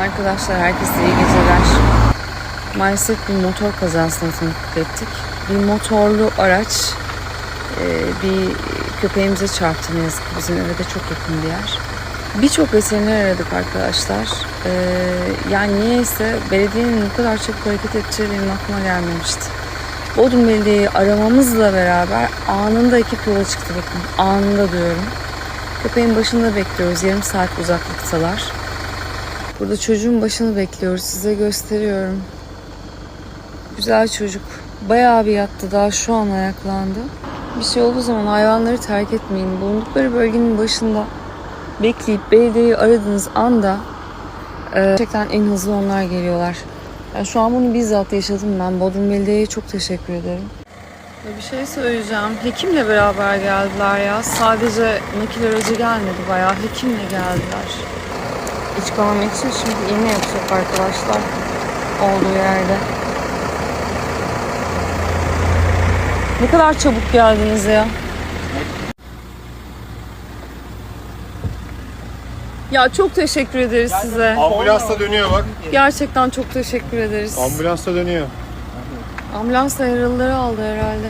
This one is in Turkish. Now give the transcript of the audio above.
Arkadaşlar herkese iyi geceler. Maalesef bir motor kazasına tanıklık ettik. Bir motorlu araç e, bir köpeğimize çarptı ne yazık ki bizim eve de çok yakın bir yer. Birçok veteriner aradık arkadaşlar. E, yani niyeyse belediyenin bu kadar çabuk hareket edeceği benim aklıma gelmemişti. Bodrum Belediye'yi aramamızla beraber anında ekip yola çıktı bakın. Anında diyorum. Köpeğin başında bekliyoruz. Yarım saat uzaklıktalar. Burada çocuğun başını bekliyoruz. Size gösteriyorum. Güzel çocuk. Bayağı bir yattı. Daha şu an ayaklandı. Bir şey olduğu zaman hayvanları terk etmeyin. Bulundukları bölgenin başında bekleyip belediyeyi aradığınız anda e, gerçekten en hızlı onlar geliyorlar. Yani şu an bunu bizzat yaşadım ben. Bodrum Belediye'ye çok teşekkür ederim. Bir şey söyleyeceğim. Hekimle beraber geldiler ya. Sadece nakil aracı gelmedi bayağı. Hekimle geldiler. İç kanama için şimdi iğne yapacak arkadaşlar. Olduğu yerde. Ne kadar çabuk geldiniz ya. Ya çok teşekkür ederiz size. Ambulans da dönüyor bak. Gerçekten çok teşekkür ederiz. Ambulans da dönüyor. Ambulans da yaralıları aldı herhalde.